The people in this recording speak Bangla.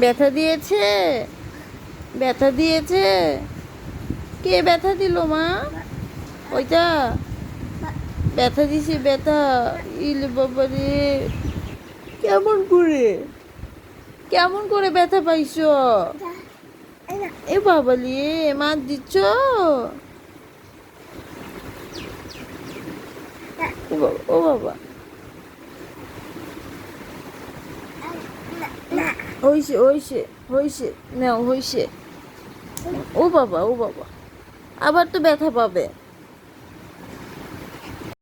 ব্যথা দিয়েছে? ব্যথা দিয়েছে? কে ব্যথা দিল মা? ওইটা? ব্যথা দিছে, ব্যথা। ইল বাবা রে কেমন করে? কেমন করে ব্যথা পাইছো? এ বাবা রে মাছ দিচ্ছ? ও বাবা ও বাবা। হইছে হইছে হইছে, নাও, হইছে। ও বাবা ও বাবা। আবার তো ব্যথা পাবে।